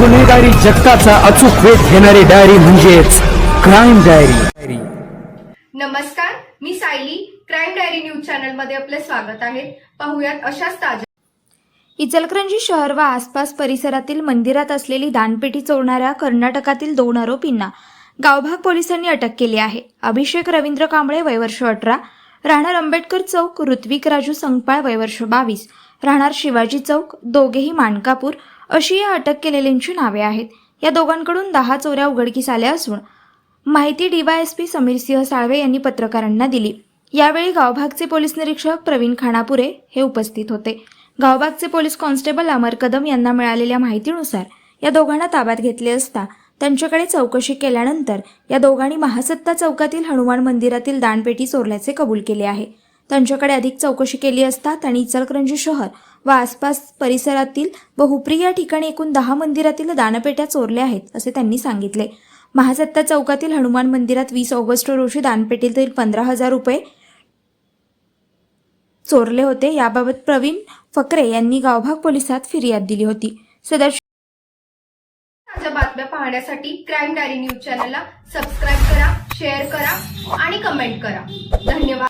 गुन्हेगारी जगताचा अचूक वेध घेणारी डायरी म्हणजेच क्राईम डायरी. नमस्कार मी सायली. क्राईम डायरी न्यूज चॅनलमध्ये आपले स्वागत आहे. पाहुयात अशाच ताज्या इचलकरंजी शहर व आसपास परिसरातील मंदिरात असलेली दानपेटी चोरणाऱ्या कर्नाटकातील दोन आरोपींना गावभाग पोलिसांनी अटक केली आहे. अभिषेक रवींद्र कांबळे वयवर्ष अठरा. राहणार आंबेडकर चौक ऋत्विक राजू संगपाळ वयवर्ष बावीस. राहणार शिवाजी चौक दोघेही मानकापूर अशी या अटक केलेल्यांची नावे आहेत. या दोघांकडून दहा चोऱ्या उघडकीस आल्या असून माहिती डीवायएसपी समीर सिंह साळवे यांनी पत्रकारांना दिली. यावेळी गावभागचे पोलीस निरीक्षक प्रवीण खानापुरे हे उपस्थित होते. गावभागचे पोलीस कॉन्स्टेबल अमर कदम यांना मिळालेल्या माहितीनुसार या दोघांना ताब्यात घेतले असता त्यांच्याकडे चौकशी केल्यानंतर या दोघांनी महासत्ता चौकातील हनुमान मंदिरातील दानपेटी चोरल्याचे कबूल केले आहे. त्यांच्याकडे अधिक चौकशी केली असता त्यांनी इचलकरंजी शहर व आसपास परिसरातील व हुपरी या ठिकाणी एकूण दहा मंदिरातील दानपेट्या चोरल्या आहेत असे त्यांनी सांगितले. महासत्ता चौकातील हनुमान मंदिरात वीस ऑगस्ट रोजी दानपेटीतील पंधरा हजार रुपये चोरले होते. याबाबत प्रवीण फकरे यांनी गावभाग पोलिसात फिर्याद दिली होती. सदर ताज्या बातम्या पाहण्यासाठी क्राईम डायरी न्यूज चॅनलला सबस्क्राईब करा शेअर करा आणि कमेंट करा. धन्यवाद.